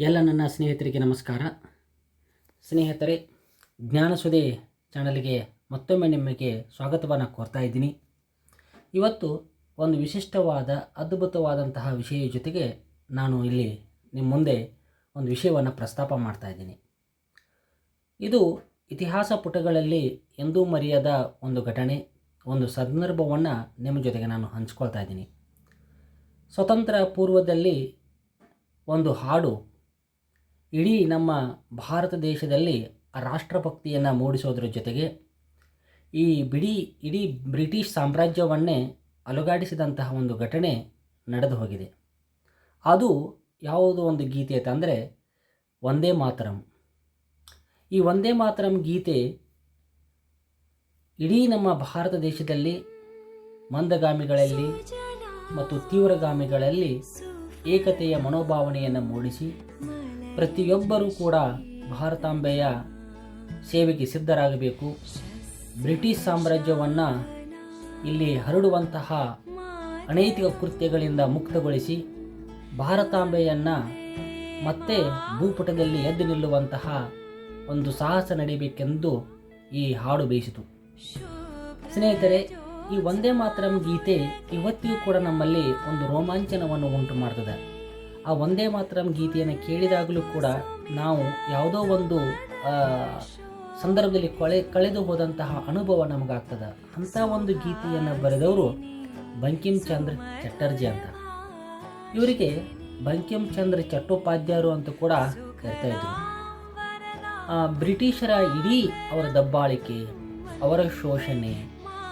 ಎಲ್ಲ ನನ್ನ ಸ್ನೇಹಿತರಿಗೆ ನಮಸ್ಕಾರ. ಸ್ನೇಹಿತರೆ ಜ್ಞಾನಸುದೆ ಚಾನಲ್ಗೆ ಮತ್ತೊಮ್ಮೆ ನಿಮಗೆ ಸ್ವಾಗತವನ್ನು ಕೋರ್ತಾ ಇದ್ದೀನಿ. ಇವತ್ತು ಒಂದು ವಿಶಿಷ್ಟವಾದ, ಅದ್ಭುತವಾದಂತಹ ವಿಷಯ ಜೊತೆಗೆ ನಾನು ಇಲ್ಲಿ ನಿಮ್ಮ ಮುಂದೆ ಒಂದು ವಿಷಯವನ್ನು ಪ್ರಸ್ತಾಪ ಮಾಡ್ತಾ ಇದ್ದೀನಿ. ಇದು ಇತಿಹಾಸ ಪುಟಗಳಲ್ಲಿ ಎಂದೂ ಮರೆಯದ ಒಂದು ಘಟನೆ, ಒಂದು ಸಂದರ್ಭವನ್ನು ನಿಮ್ಮ ಜೊತೆಗೆ ನಾನು ಹಂಚ್ಕೊಳ್ತಾ ಇದ್ದೀನಿ. ಸ್ವತಂತ್ರ ಪೂರ್ವದಲ್ಲಿ ಒಂದು ಹಾಡು ಇಡೀ ನಮ್ಮ ಭಾರತ ದೇಶದಲ್ಲಿ ರಾಷ್ಟ್ರಭಕ್ತಿಯನ್ನು ಮೂಡಿಸೋದ್ರ ಜೊತೆಗೆ ಈ ಬಿಡಿ, ಇಡೀ ಬ್ರಿಟಿಷ್ ಸಾಮ್ರಾಜ್ಯವನ್ನೇ ಅಲುಗಾಡಿಸಿದಂತಹ ಒಂದು ಘಟನೆ ನಡೆದು ಹೋಗಿದೆ. ಅದು ಯಾವುದು ಒಂದು ಗೀತೆ ಅಂತಂದರೆ ಒಂದೇ ಮಾತರಂ ಈ ಒಂದೇ ಮಾತರಂ ಗೀತೆ ಇಡೀ ನಮ್ಮ ಭಾರತ ದೇಶದಲ್ಲಿ ಮಂದಗಾಮಿಗಳಲ್ಲಿ ಮತ್ತು ತೀವ್ರಗಾಮಿಗಳಲ್ಲಿ ಏಕತೆಯ ಮನೋಭಾವನೆಯನ್ನು ಮೂಡಿಸಿ ಪ್ರತಿಯೊಬ್ಬರೂ ಕೂಡ ಭಾರತಾಂಬೆಯ ಸೇವೆಗೆ ಸಿದ್ಧರಾಗಬೇಕು. ಬ್ರಿಟಿಷ್ ಸಾಮ್ರಾಜ್ಯವನ್ನು ಇಲ್ಲಿ ಹರಡುವಂತಹ ಅನೈತಿಕ ಕೃತ್ಯಗಳಿಂದ ಮುಕ್ತಗೊಳಿಸಿ ಭಾರತಾಂಬೆಯನ್ನು ಮತ್ತೆ ಭೂಪಟದಲ್ಲಿ ಎದ್ದು ನಿಲ್ಲುವಂತಹ ಒಂದು ಸಾಹಸ ನಡೀಬೇಕೆಂದು ಈ ಹಾಡು ಬೇಯಿಸಿತು. ಸ್ನೇಹಿತರೆ, ಈ ಒಂದೇ ಮಾತರಂ ಗೀತೆ ಇವತ್ತಿಗೂ ಕೂಡ ನಮ್ಮಲ್ಲಿ ಒಂದು ರೋಮಾಂಚನವನ್ನು ಉಂಟು ಮಾಡ್ತದೆ. ಆ ಒಂದೇ ಮಾತ್ರಂ ಗೀತೆಯನ್ನು ಕೇಳಿದಾಗಲೂ ಕೂಡ ನಾವು ಯಾವುದೋ ಒಂದು ಸಂದರ್ಭದಲ್ಲಿ ಕೊಳೆ, ಕಳೆದು ಹೋದಂತಹ ಅನುಭವ ನಮಗಾಗ್ತದೆ. ಅಂಥ ಒಂದು ಗೀತೆಯನ್ನು ಬರೆದವರು ಬಂಕಿಂ ಚಂದ್ರ ಚಟರ್ಜಿ ಅಂತ. ಇವರಿಗೆ ಬಂಕಿಂ ಚಂದ್ರ ಚಟ್ಟೋಪಾಧ್ಯಾಯರು ಅಂತ ಕೂಡ ಕರಿತಾ ಇದ್ರು. ಬ್ರಿಟಿಷರ ಇಡೀ ಅವರ ದಬ್ಬಾಳಿಕೆ, ಅವರ ಶೋಷಣೆ,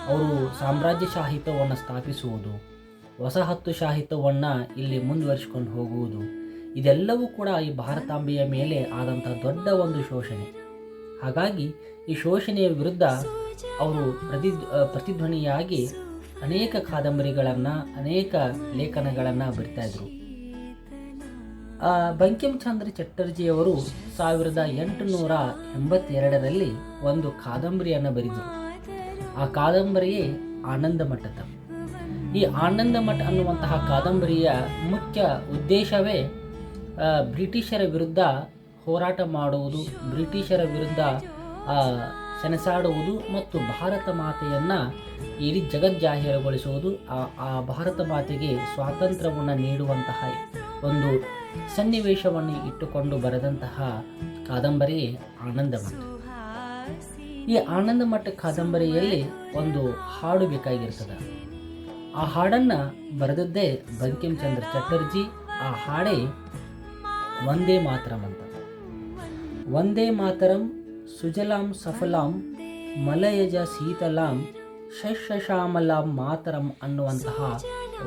ಅವರು ಸಾಮ್ರಾಜ್ಯಶಾಹಿತ್ವವನ್ನು ಸ್ಥಾಪಿಸುವುದು ವಸಾಹತುಶಾಹಿತ್ವವನ್ನು ಇಲ್ಲಿ ಮುಂದುವರಿಸಿಕೊಂಡು ಹೋಗುವುದು. ಇದೆಲ್ಲವೂ ಕೂಡ ಈ ಭಾರತಾಂಬೆಯ ಮೇಲೆ ಆದಂಥ ದೊಡ್ಡ ಒಂದು ಶೋಷಣೆ. ಹಾಗಾಗಿ ಈ ಶೋಷಣೆಯ ವಿರುದ್ಧ ಅವರು ಪ್ರತಿ ಪ್ರತಿಧ್ವನಿಯಾಗಿ ಅನೇಕ ಕಾದಂಬರಿಗಳನ್ನು, ಅನೇಕ ಲೇಖನಗಳನ್ನು ಬರಿತಾಯಿದ್ರು ಬಂಕಿಂಚಂದ್ರ ಚಟರ್ಜಿಯವರು ಸಾವಿರದ ಎಂಟುನೂರ ಎಂಬತ್ತೆರಡರಲ್ಲಿ ಒಂದು ಕಾದಂಬರಿಯನ್ನು ಬರೆದರು. ಆ ಕಾದಂಬರಿಯೇ ಆನಂದ ಮಠದ ಈ ಆನಂದ ಮಠ ಅನ್ನುವಂತಹ ಕಾದಂಬರಿಯ ಮುಖ್ಯ ಉದ್ದೇಶವೇ ಬ್ರಿಟಿಷರ ವಿರುದ್ಧ ಹೋರಾಟ ಮಾಡುವುದು, ಬ್ರಿಟಿಷರ ವಿರುದ್ಧ ಸೆಣಸಾಡುವುದು ಮತ್ತು ಭಾರತ ಮಾತೆಯನ್ನು ಇಡೀ ಜಗಜ್ಜಾಹೀರಗೊಳಿಸುವುದು, ಆ ಆ ಭಾರತ ಮಾತೆಗೆ ಸ್ವಾತಂತ್ರ್ಯವನ್ನು ನೀಡುವಂತಹ ಒಂದು ಸನ್ನಿವೇಶವನ್ನು ಇಟ್ಟುಕೊಂಡು ಬರೆದಂತಹ ಕಾದಂಬರಿ ಆನಂದ ಮಠ. ಈ ಆನಂದ ಮಠ ಕಾದಂಬರಿಯಲ್ಲಿ ಒಂದು ಹಾಡು ಬೇಕಾಗಿರ್ತದೆ. ಆ ಹಾಡನ್ನು ಬರೆದದ್ದೇ ಬಂಕಿಂಚಂದ್ರ ಚಟರ್ಜಿ. ಆ ಹಾಡೇ ಒಂದೇ ಮಾತರಂ ಅಂತ. ಒಂದೇ ಮಾತರಂ ಸುಜಲಾಂ ಸಫಲಾಂ ಮಲಯಜ ಶೀತಲಾಂ ಶಶ್ಯಶ್ಯಾಮಲಾಂ ಮಾತರಂ ಅನ್ನುವಂತಹ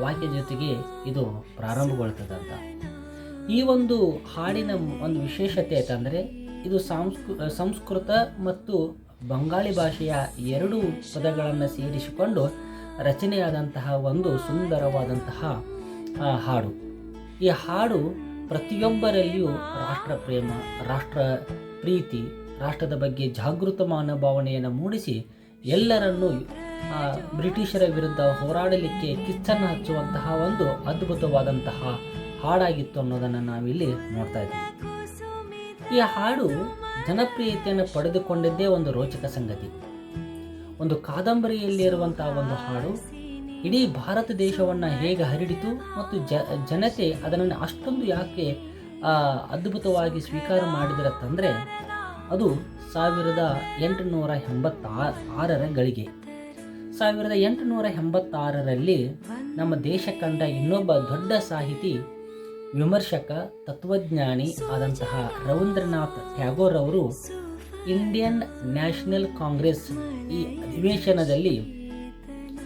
ವಾಕ್ಯ ಜೊತೆಗೆ ಇದು ಪ್ರಾರಂಭಗೊಳ್ತದೆ ಅಂತ. ಈ ಒಂದು ಹಾಡಿನ ಒಂದು ವಿಶೇಷತೆ ಅಂತಂದರೆ ಇದು ಸಾಂಸ್ಕೃ, ಸಂಸ್ಕೃತ ಮತ್ತು ಬಂಗಾಳಿ ಭಾಷೆಯ ಎರಡು ಪದಗಳನ್ನು ಸೇರಿಸಿಕೊಂಡು ರಚನೆಯಾದಂತಹ ಒಂದು ಸುಂದರವಾದಂತಹ ಹಾಡು. ಈ ಹಾಡು ಪ್ರತಿಯೊಬ್ಬರಲ್ಲಿಯೂ ರಾಷ್ಟ್ರ ಪ್ರೇಮ, ರಾಷ್ಟ್ರ ಪ್ರೀತಿ, ರಾಷ್ಟ್ರದ ಬಗ್ಗೆ ಜಾಗೃತ ಮನೋಭಾವನೆಯನ್ನು ಮೂಡಿಸಿ ಎಲ್ಲರನ್ನೂ ಬ್ರಿಟಿಷರ ವಿರುದ್ಧ ಹೋರಾಡಲಿಕ್ಕೆ ಕಿಚ್ಚನ್ನು ಹಚ್ಚುವಂತಹ ಒಂದು ಅದ್ಭುತವಾದಂತಹ ಹಾಡಾಗಿತ್ತು ಅನ್ನೋದನ್ನು ನಾವಿಲ್ಲಿ ನೋಡ್ತಾ ಇದ್ದೀವಿ. ಈ ಹಾಡು ಜನಪ್ರಿಯತೆಯನ್ನು ಪಡೆದುಕೊಂಡಿದ್ದೇ ಒಂದು ರೋಚಕ ಸಂಗತಿ. ಒಂದು ಕಾದಂಬರಿಯಲ್ಲಿರುವಂತಹ ಒಂದು ಹಾಡು. ಇಡೀ ಭಾರತ ದೇಶವನ್ನು ಹೇಗೆ ಹರಡಿತು ಮತ್ತು ಜ, ಜನತೆ ಅದನ್ನು ಅಷ್ಟೊಂದು ಯಾಕೆ ಅದ್ಭುತವಾಗಿ ಸ್ವೀಕಾರ ಮಾಡಿದಿರತ್ತಂದರೆ ಅದು ಸಾವಿರದ ಎಂಟುನೂರ ಎಂಬತ್ತಾ ಆರರ ಗಳಿಗೆ. ಸಾವಿರದ ಎಂಟುನೂರ ಎಂಬತ್ತಾರರಲ್ಲಿ ನಮ್ಮ ದೇಶ ಕಂಡ ಇನ್ನೊಬ್ಬ ದೊಡ್ಡ ಸಾಹಿತಿ, ವಿಮರ್ಶಕ, ತತ್ವಜ್ಞಾನಿ ಆದಂತಹ ರವೀಂದ್ರನಾಥ್ ಟ್ಯಾಗೋರ್ ಅವರು ಇಂಡಿಯನ್ ನ್ಯಾಷನಲ್ ಕಾಂಗ್ರೆಸ್ ಈ ಅಧಿವೇಶನದಲ್ಲಿ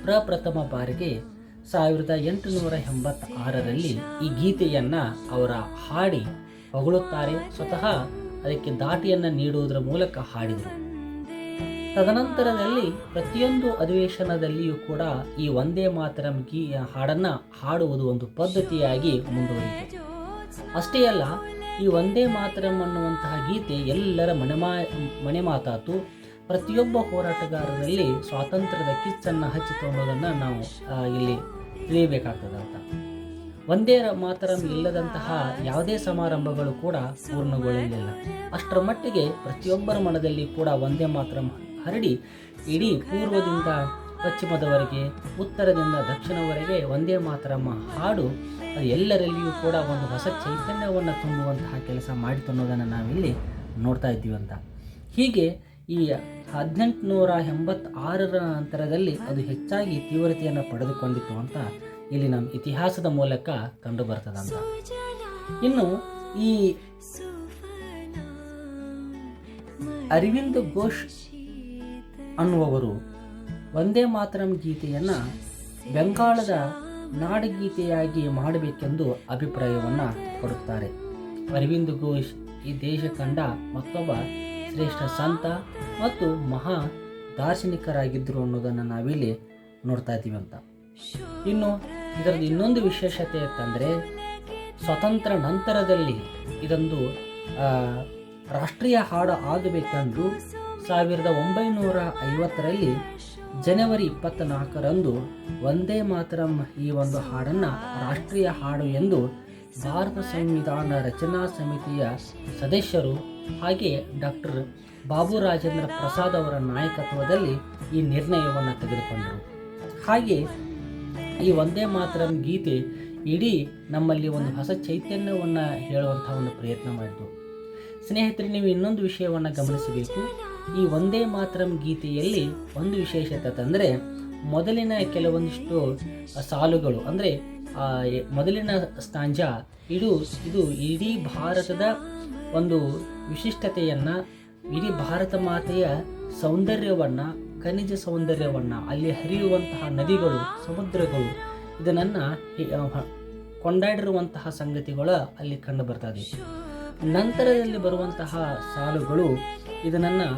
ಪ್ರಪ್ರಥಮ ಬಾರಿಗೆ ಸಾವಿರದ ಎಂಟುನೂರ ಎಂಬತ್ತಾರರಲ್ಲಿ ಈ ಗೀತೆಯನ್ನು ಅವರ ಹಾಡಿ ಹೊಗಳುತ್ತಾರೆ. ಸ್ವತಃ ಅದಕ್ಕೆ ದಾಟಿಯನ್ನು ನೀಡುವುದರ ಮೂಲಕ ಹಾಡಿದರು. ತದನಂತರದಲ್ಲಿ ಪ್ರತಿಯೊಂದು ಅಧಿವೇಶನದಲ್ಲಿಯೂ ಕೂಡ ಈ ಒಂದೇ ಮಾತರಂ ಗೀ ಹಾಡನ್ನು ಹಾಡುವುದು ಒಂದು ಪದ್ಧತಿಯಾಗಿ ಮುಂದುವರಿಯಿತು. ಅಷ್ಟೇ ಅಲ್ಲ ಈ ಒಂದೇ ಮಾತರಂ ಅನ್ನುವಂತಹ ಗೀತೆ ಎಲ್ಲರ ಮನೆಮಾ ಮನೆ ಮಾತಾತು ಪ್ರತಿಯೊಬ್ಬ ಹೋರಾಟಗಾರರಲ್ಲಿ ಸ್ವಾತಂತ್ರ್ಯದ ಕಿಚ್ಚನ್ನು ಹಚ್ಚಿತು ಅನ್ನೋದನ್ನು ನಾವು ಇಲ್ಲಿ ತಿಳಿಯಬೇಕಾಗ್ತದೆ ಅಂತ. ಒಂದೇ ಮಾತರಂ ಇಲ್ಲದಂತಹ ಯಾವುದೇ ಸಮಾರಂಭಗಳು ಕೂಡ ಪೂರ್ಣಗೊಳ್ಳಲಿಲ್ಲ ಅಷ್ಟರ ಮಟ್ಟಿಗೆ ಪ್ರತಿಯೊಬ್ಬರ ಮನದಲ್ಲಿ ಕೂಡ ಒಂದೇ ಮಾತರಂ ಹರಡಿ, ಇಡೀ ಪೂರ್ವದಿಂದ ಪಶ್ಚಿಮದವರೆಗೆ, ಉತ್ತರದಿಂದ ದಕ್ಷಿಣವರೆಗೆ ಒಂದೇ ಮಾತರಮ್ಮ ಹಾಡು ಎಲ್ಲರಲ್ಲಿಯೂ ಕೂಡ ಒಂದು ಹೊಸ ಚೈತನ್ಯವನ್ನು ತುಂಬುವಂತಹ ಕೆಲಸ ಮಾಡಿತು ಅನ್ನೋದನ್ನು ನಾವಿಲ್ಲಿ ನೋಡ್ತಾ ಇದ್ದೀವಿ ಅಂತ. ಹೀಗೆ ಈ ಹದಿನೆಂಟುನೂರ ಎಂಬತ್ತಾರರ ನಂತರದಲ್ಲಿ ಅದು ಹೆಚ್ಚಾಗಿ ತೀವ್ರತೆಯನ್ನು ಪಡೆದುಕೊಂಡಿತ್ತು ಅಂತ ಇಲ್ಲಿ ನಮ್ಮ ಇತಿಹಾಸದ ಮೂಲಕ ಕಂಡು ಬರ್ತದಂತ ಇನ್ನು ಈ ಅರವಿಂದ್ ಘೋಷ್ ಅನ್ನುವವರು ಒಂದೇ ಮಾತರಂ ಗೀತೆಯನ್ನು ಬೆಂಗಾಳದ ನಾಡಗೀತೆಯಾಗಿ ಮಾಡಬೇಕೆಂದು ಅಭಿಪ್ರಾಯವನ್ನು ಕೊಡುತ್ತಾರೆ. ಅರವಿಂದ್ ಘೋಷ್ ಈ ದೇಶ ಕಂಡ ಮತ್ತೊಬ್ಬ ಶ್ರೇಷ್ಠ ಸಂತ ಮತ್ತು ಮಹಾ ದಾರ್ಶನಿಕರಾಗಿದ್ದರು ಅನ್ನೋದನ್ನು ನಾವಿಲ್ಲಿ ನೋಡ್ತಾ ಇದ್ದೀವಿ ಅಂತ. ಇನ್ನು ಇದರದ್ದು ಇನ್ನೊಂದು ವಿಶೇಷತೆ ಅಂತಂದರೆ ಸ್ವತಂತ್ರ ನಂತರದಲ್ಲಿ ಇದೊಂದು ರಾಷ್ಟ್ರೀಯ ಹಾಡು ಆಗಬೇಕೆಂದು ಸಾವಿರದ ಒಂಬೈನೂರ ಐವತ್ತರಲ್ಲಿ ಜನವರಿ ಇಪ್ಪತ್ತ್ನಾಲ್ಕರಂದು ಒಂದೇ ಮಾತರಂ ಈ ಒಂದು ಹಾಡನ್ನು ರಾಷ್ಟ್ರೀಯ ಹಾಡು ಎಂದು ಭಾರತ ಸಂವಿಧಾನ ರಚನಾ ಸಮಿತಿಯ ಸದಸ್ಯರು ಹಾಗೆ ಡಾಕ್ಟರ್ ಬಾಬು ರಾಜೇಂದ್ರ ಪ್ರಸಾದ್ ಅವರ ನಾಯಕತ್ವದಲ್ಲಿ ಈ ನಿರ್ಣಯವನ್ನು ತೆಗೆದುಕೊಂಡರು. ಹಾಗೆ ಈ ಒಂದೇ ಮಾತರಂ ಗೀತೆ ಇಡೀ ನಮ್ಮಲ್ಲಿ ಒಂದು ಹೊಸ ಚೈತನ್ಯವನ್ನು ಹೇಳುವಂಥ ಒಂದು ಪ್ರಯತ್ನ ಮಾಡಿತು. ಸ್ನೇಹಿತರೆ, ನೀವು ಇನ್ನೊಂದು ವಿಷಯವನ್ನು ಗಮನಿಸಬೇಕು. ಈ ಒಂದೇ ಮಾತ್ರಂ ಗೀತೆಯಲ್ಲಿ ಒಂದು ವಿಶೇಷತೆ ತಂದರೆ ಮೊದಲಿನ ಕೆಲವೊಂದಿಷ್ಟು ಸಾಲುಗಳು, ಅಂದರೆ ಮೊದಲಿನ ಸ್ತಾಂಜ ಇದು ಇದು ಇಡೀ ಭಾರತದ ಒಂದು ವಿಶಿಷ್ಟತೆಯನ್ನು, ಇಡೀ ಭಾರತ ಮಾತೆಯ ಸೌಂದರ್ಯವನ್ನು, ಖನಿಜ ಸೌಂದರ್ಯವನ್ನು, ಅಲ್ಲಿ ಹರಿಯುವಂತಹ ನದಿಗಳು, ಸಮುದ್ರಗಳು, ಇದನ್ನು ಕೊಂಡಾಡಿರುವಂತಹ ಸಂಗತಿಗಳು ಅಲ್ಲಿ ಕಂಡು ಬರ್ತದೆ ನಂತರದಲ್ಲಿ ಬರುವಂತಹ ಸಾಲುಗಳು ಇದನ್ನು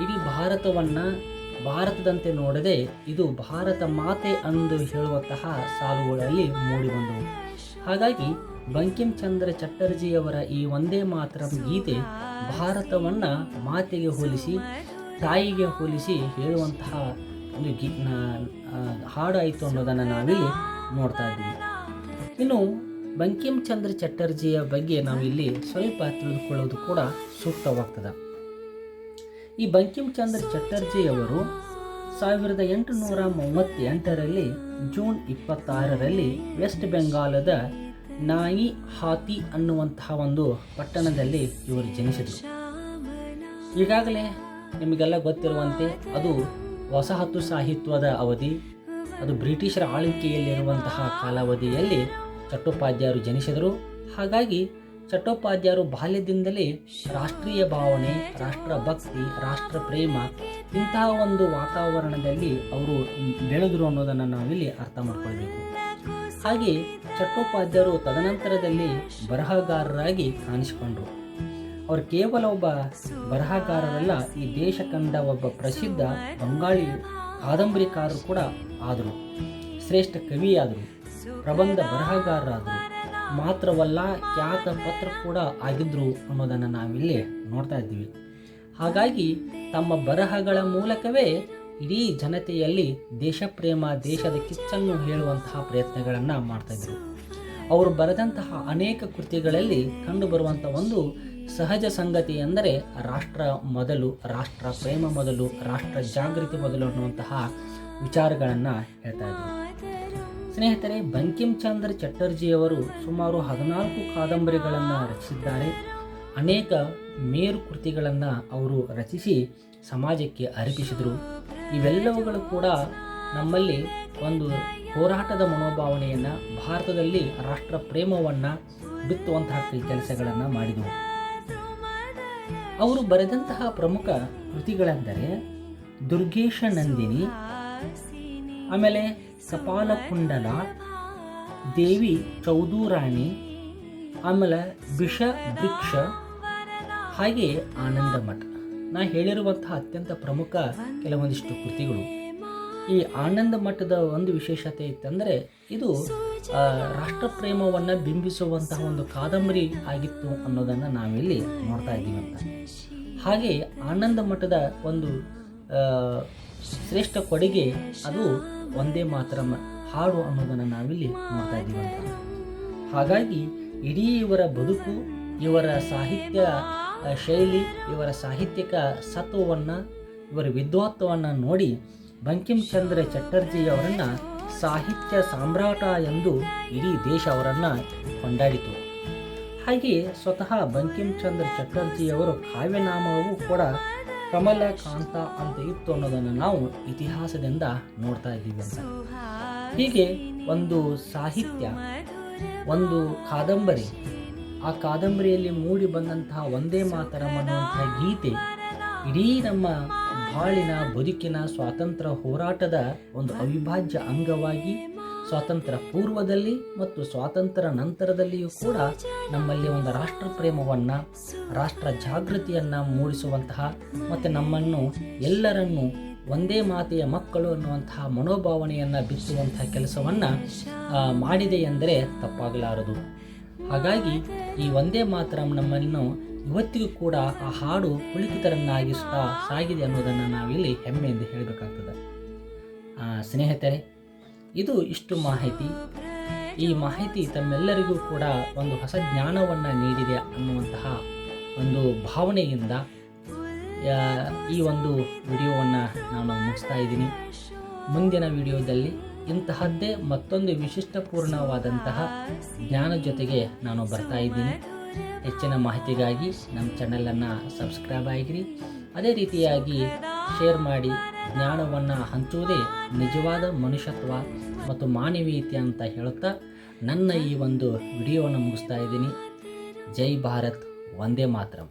ಇಡೀ ಭಾರತವನ್ನು ಭಾರತದಂತೆ ನೋಡದೆ ಇದು ಭಾರತ ಮಾತೆ ಅಂದು ಹೇಳುವಂತಹ ಸಾಲುಗಳಲ್ಲಿ ಮೂಡಿಬಂದವು ಹಾಗಾಗಿ ಬಂಕಿಂ ಚಂದ್ರ ಚಟ್ಟರ್ಜಿಯವರ ಈ ಒಂದೇ ಮಾತ್ರ ಗೀತೆ ಭಾರತವನ್ನು ಮಾತೆಗೆ ಹೋಲಿಸಿ, ತಾಯಿಗೆ ಹೋಲಿಸಿ ಹೇಳುವಂತಹ ಒಂದು ಗೀ ಆಯಿತು ಅನ್ನೋದನ್ನು ನಾವಿಲ್ಲಿ ನೋಡ್ತಾ ಇದ್ದೀವಿ. ಇನ್ನು ಬಂಕಿಂ ಚಂದ್ರ ಚಟ್ಟರ್ಜಿಯ ಬಗ್ಗೆ ನಾವಿಲ್ಲಿ ಸ್ವಲ್ಪ ತಿಳಿದುಕೊಳ್ಳೋದು ಕೂಡ ಸೂಕ್ತವಾಗ್ತದೆ. ಈ ಬಂಕಿಂ ಚಂದ್ರ ಚಟರ್ಜಿಯವರು ಸಾವಿರದ ಎಂಟುನೂರ ಮೂವತ್ತೆಂಟರಲ್ಲಿ ಜೂನ್ ಇಪ್ಪತ್ತಾರರಲ್ಲಿ ವೆಸ್ಟ್ ಬೆಂಗಾಲದ ನಾಯಿ ಹಾತಿ ಅನ್ನುವಂತಹ ಒಂದು ಪಟ್ಟಣದಲ್ಲಿ ಇವರು ಜನಿಸಿದರು. ಈಗಾಗಲೇ ನಿಮಗೆಲ್ಲ ಗೊತ್ತಿರುವಂತೆ ಅದು ವಸಾಹತು ಸಾಹಿತ್ಯದ ಅವಧಿ, ಅದು ಬ್ರಿಟಿಷರ ಆಳ್ವಿಕೆಯಲ್ಲಿರುವಂತಹ ಕಾಲಾವಧಿಯಲ್ಲಿ ಚಟ್ಟೋಪಾಧ್ಯಾಯರು ಜನಿಸಿದರು. ಹಾಗಾಗಿ ಚಟ್ಟೋಪಾಧ್ಯಾಯರು ಬಾಲ್ಯದಿಂದಲೇ ರಾಷ್ಟ್ರೀಯ ಭಾವನೆ, ರಾಷ್ಟ್ರ ಭಕ್ತಿ, ರಾಷ್ಟ್ರ ಪ್ರೇಮ ಇಂತಹ ಒಂದು ವಾತಾವರಣದಲ್ಲಿ ಅವರು ಬೆಳೆದರು ಅನ್ನೋದನ್ನು ನಾವಿಲ್ಲಿ ಅರ್ಥ ಮಾಡ್ಕೊಳ್ಬೇಕು. ಹಾಗೆ ಚಟ್ಟೋಪಾಧ್ಯಾಯರು ತದನಂತರದಲ್ಲಿ ಬರಹಗಾರರಾಗಿ ಕಾಣಿಸಿಕೊಂಡರು. ಅವರು ಕೇವಲ ಒಬ್ಬ ಬರಹಗಾರರಲ್ಲ, ಈ ದೇಶ ಕಂಡ ಒಬ್ಬ ಪ್ರಸಿದ್ಧ ಬಂಗಾಳಿ ಕಾದಂಬರಿಕಾರರು ಕೂಡ ಆದರು. ಶ್ರೇಷ್ಠ ಕವಿಯಾದರು, ಪ್ರಬಂಧ ಬರಹಗಾರರಾದರು. ಮಾತ್ರವಲ್ಲ ಖ್ಯಾತ ಪತ್ರ ಕೂಡ ಆಗಿದ್ರು ಅನ್ನೋದನ್ನು ನಾವಿಲ್ಲಿ ನೋಡ್ತಾ ಇದ್ದೀವಿ. ಹಾಗಾಗಿ ತಮ್ಮ ಬರಹಗಳ ಮೂಲಕವೇ ಇಡೀ ಜನತೆಯಲ್ಲಿ ದೇಶಪ್ರೇಮ, ದೇಶದ ಕಿಚ್ಚನ್ನು ಹೇಳುವಂತಹ ಪ್ರಯತ್ನಗಳನ್ನು ಮಾಡ್ತಾಯಿದ್ರು ಅವರು ಬರೆದಂತಹ ಅನೇಕ ಕೃತಿಗಳಲ್ಲಿ ಕಂಡುಬರುವಂಥ ಒಂದು ಸಹಜ ಸಂಗತಿ ಎಂದರೆ ರಾಷ್ಟ್ರ ಮೊದಲು, ರಾಷ್ಟ್ರ ಪ್ರೇಮ ಮೊದಲು, ರಾಷ್ಟ್ರ ಜಾಗೃತಿ ಮೊದಲು ಅನ್ನುವಂತಹ ವಿಚಾರಗಳನ್ನು ಹೇಳ್ತಾ ಇದ್ರು. ಸ್ನೇಹಿತರೆ, ಬಂಕಿಂ ಚಂದ್ರ ಚಟರ್ಜಿಯವರು ಸುಮಾರು ಹದಿನಾಲ್ಕು ಕಾದಂಬರಿಗಳನ್ನು ರಚಿಸಿದ್ದಾರೆ. ಅನೇಕ ಮೇರು ಕೃತಿಗಳನ್ನು ಅವರು ರಚಿಸಿ ಸಮಾಜಕ್ಕೆ ಅರ್ಪಿಸಿದರು. ಇವೆಲ್ಲವುಗಳು ಕೂಡ ನಮ್ಮಲ್ಲಿ ಒಂದು ಹೋರಾಟದ ಮನೋಭಾವನೆಯನ್ನು, ಭಾರತದಲ್ಲಿ ರಾಷ್ಟ್ರ ಪ್ರೇಮವನ್ನು ಬಿತ್ತುವಂತಹ ಕೆಲಸಗಳನ್ನು ಮಾಡಿದವು ಅವರು ಬರೆದಂತಹ ಪ್ರಮುಖ ಕೃತಿಗಳೆಂದರೆ, ದುರ್ಗೇಶ ನಂದಿನಿ, ಆಮೇಲೆ ಕಪಾಲಕುಂಡಲ, ದೇವಿ ಚೌದೂರಾಣಿ, ಆಮೇಲೆ ವಿಷ ವೃಕ್ಷ ಹಾಗೆ ಆನಂದ ಮಠ ನಾ ಹೇಳಿರುವಂತಹ ಅತ್ಯಂತ ಪ್ರಮುಖ ಕೆಲವೊಂದಿಷ್ಟು ಕೃತಿಗಳು. ಈ ಆನಂದ ಮಠದ ಒಂದು ವಿಶೇಷತೆ ಇತ್ತಂದರೆ ಇದು ರಾಷ್ಟ್ರ ಪ್ರೇಮವನ್ನು ಬಿಂಬಿಸುವಂತಹ ಒಂದು ಕಾದಂಬರಿ ಆಗಿತ್ತು ಅನ್ನೋದನ್ನು ನಾವಿಲ್ಲಿ ನೋಡ್ತಾ ಇದ್ದೀವಿ ಅಂತ. ಹಾಗೆ ಆನಂದ ಮಠದ ಒಂದು ಶ್ರೇಷ್ಠ ಕೊಡುಗೆ ಅದು ಒಂದೇ ಮಾತ್ರ ಹಾಡು ಅನ್ನೋದನ್ನು ನಾವಿಲ್ಲಿ ನೋಡ್ತಾ ಇದ್ದೀವಿ ಹಾಗಾಗಿ ಇಡೀ ಇವರ ಬದುಕು, ಇವರ ಸಾಹಿತ್ಯ ಶೈಲಿ, ಇವರ ಸಾಹಿತ್ಯಿಕ ಸತ್ವವನ್ನು, ಇವರ ವಿದ್ವತ್ವವನ್ನು ನೋಡಿ ಬಂಕಿಂಚಂದ್ರ ಚಟರ್ಜಿಯವರನ್ನು ಸಾಹಿತ್ಯ ಸಾಮ್ರಾಟ ಎಂದು ಇಡೀ ದೇಶ ಅವರನ್ನು ಕೊಂಡಾಡಿತು. ಹಾಗೆಯೇ ಸ್ವತಃ ಬಂಕಿಂಚಂದ್ರ ಚಟರ್ಜಿಯವರು ಕಾವ್ಯನಾಮವೂ ಕೂಡ ಕಮಲ, ಕಾಂತ ಅಂತ ಇತ್ತು ಅನ್ನೋದನ್ನು ನಾವು ಇತಿಹಾಸದಿಂದ ನೋಡ್ತಾ ಇದ್ದೀವಿ ಅಂತ. ಹೀಗೆ ಒಂದು ಸಾಹಿತ್ಯ, ಒಂದು ಕಾದಂಬರಿ, ಆ ಕಾದಂಬರಿಯಲ್ಲಿ ಮೂಡಿ ಬಂದಂತಹ ಒಂದೇ ಮಾತರಂ ಅನ್ನುವಂತಹ ಗೀತೆ ಇಡೀ ನಮ್ಮ ಬಾಳಿನ ಬದುಕಿನ ಸ್ವಾತಂತ್ರ್ಯ ಹೋರಾಟದ ಒಂದು ಅವಿಭಾಜ್ಯ ಅಂಗವಾಗಿ ಸ್ವಾತಂತ್ರ್ಯ ಪೂರ್ವದಲ್ಲಿ ಮತ್ತು ಸ್ವಾತಂತ್ರ್ಯ ನಂತರದಲ್ಲಿಯೂ ಕೂಡ ನಮ್ಮಲ್ಲಿ ಒಂದು ರಾಷ್ಟ್ರ ಪ್ರೇಮವನ್ನು ರಾಷ್ಟ್ರ ಜಾಗೃತಿಯನ್ನು ಮೂಡಿಸುವಂತಹ ಮತ್ತು ನಮ್ಮನ್ನು ಎಲ್ಲರನ್ನೂ ಒಂದೇ ಮಾತೆಯ ಮಕ್ಕಳು ಅನ್ನುವಂತಹ ಮನೋಭಾವನೆಯನ್ನು ಬಿತ್ತುವಂತಹ ಕೆಲಸವನ್ನು ಮಾಡಿದೆ ಎಂದರೆ ತಪ್ಪಾಗಲಾರದು. ಹಾಗಾಗಿ ಈ ಒಂದೇ ಮಾತ್ರ ನಮ್ಮನ್ನು ಇವತ್ತಿಗೂ ಕೂಡ ಆ ಹಾಡು ಪುಳಿಕಿತರನ್ನಾಗಿಸ್ತಾ ಸಾಗಿದೆ ಅನ್ನೋದನ್ನು ನಾವಿಲ್ಲಿ ಹೆಮ್ಮೆಯಿಂದ ಹೇಳಬೇಕಾಗ್ತದೆ. ಸ್ನೇಹಿತರೆ ಇದು ಇಷ್ಟು ಮಾಹಿತಿ. ಈ ಮಾಹಿತಿ ತಮ್ಮೆಲ್ಲರಿಗೂ ಕೂಡ ಒಂದು ಹೊಸ ಜ್ಞಾನವನ್ನು ನೀಡಿದೆ ಅನ್ನುವಂತಹ ಒಂದು ಭಾವನೆಯಿಂದ ಈ ಒಂದು ವಿಡಿಯೋವನ್ನು ನಾನು ಮುಗಿಸ್ತಾ ಇದ್ದೀನಿ. ಮುಂದಿನ ವಿಡಿಯೋದಲ್ಲಿ ಇಂತಹದ್ದೇ ಮತ್ತೊಂದು ವಿಶಿಷ್ಟಪೂರ್ಣವಾದಂತಹ ಜ್ಞಾನ ಜೊತೆಗೆ ನಾನು ಬರ್ತಾ ಇದ್ದೀನಿ. ಹೆಚ್ಚಿನ ಮಾಹಿತಿಗಾಗಿ ನಮ್ಮ ಚಾನಲನ್ನು ಸಬ್ಸ್ಕ್ರೈಬ್ ಆಗಿರಿ. ಅದೇ ರೀತಿಯಾಗಿ ಶೇರ್ ಮಾಡಿ ಜ್ಞಾನವನ್ನು ಹಂಚುವುದೇ ನಿಜವಾದ ಮನುಷ್ಯತ್ವ ಮತ್ತು ಮಾನವೀಯತೆ ಅಂತ ಹೇಳುತ್ತಾ ನನ್ನ ಈ ಒಂದು ವಿಡಿಯೋವನ್ನು ಮುಗಿಸ್ತಾ ಇದ್ದೀನಿ. ಜೈ ಭಾರತ್. ವಂದೇ ಮಾತರಂ.